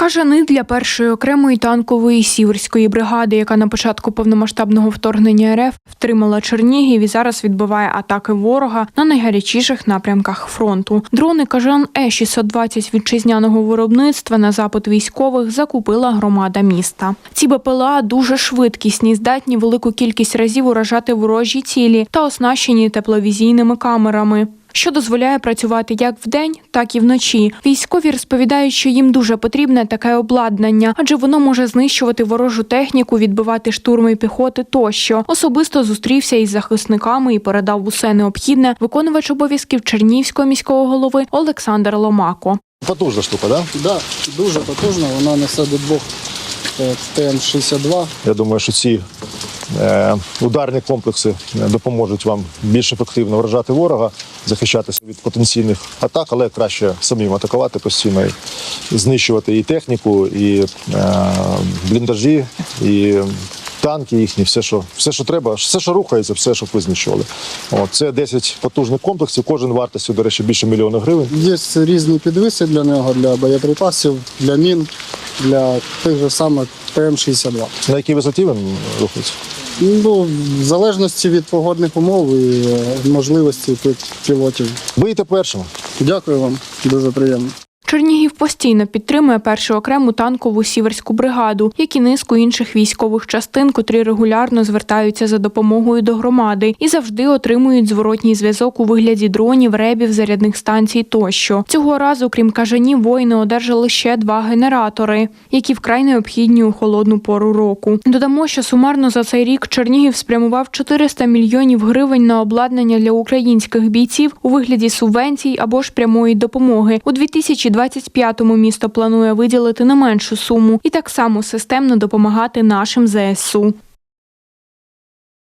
Кажани для першої окремої танкової сіверської бригади, яка на початку повномасштабного вторгнення РФ втримала Чернігів і зараз відбиває атаки ворога на найгарячіших напрямках фронту. Дрони Кажан Е 620 вітчизняного виробництва на запит військових закупила громада міста. Ці БПЛА дуже швидкісні, здатні велику кількість разів уражати ворожі цілі та оснащені тепловізійними камерами що дозволяє працювати як вдень, так і вночі. Військові розповідають, що їм дуже потрібне таке обладнання, адже воно може знищувати ворожу техніку, відбивати штурми піхоти тощо. Особисто зустрівся із захисниками і передав усе необхідне виконувач обов'язків Чернівського міського голови Олександр Ломако. Потужна штука, да? Да, дуже потужна, вона несе до двох е, ТМ-62. Я думаю, що ці ударні комплекси е, допоможуть вам більш ефективно вражати ворога, захищатися від потенційних атак, але краще самим атакувати постійно, знищувати і техніку, і е, бліндажі, і танки їхні, все, що, все, що треба, все, що рухається, все, щоб ви знищували. От, це 10 потужних комплексів, кожен вартістю, до речі, більше мільйона гривень. Є різні підвиси для нього, для боєприпасів, для мін, для тих же самих ТМ-62. На якій висоті він рухається? Ну, в залежності від погодних умов і е, можливості пі- пілотів. Вийте першим. Дякую вам, дуже приємно. Чернігів постійно підтримує першу окрему танкову сіверську бригаду, як і низку інших військових частин, котрі регулярно звертаються за допомогою до громади і завжди отримують зворотній зв'язок у вигляді дронів, ребів, зарядних станцій тощо. Цього разу, крім кажанів, воїни одержали ще два генератори, які вкрай необхідні у холодну пору року. Додамо, що сумарно за цей рік Чернігів спрямував 400 мільйонів гривень на обладнання для українських бійців у вигляді субвенцій або ж прямої допомоги. У 2025-му місто планує виділити не меншу суму і так само системно допомагати нашим ЗСУ.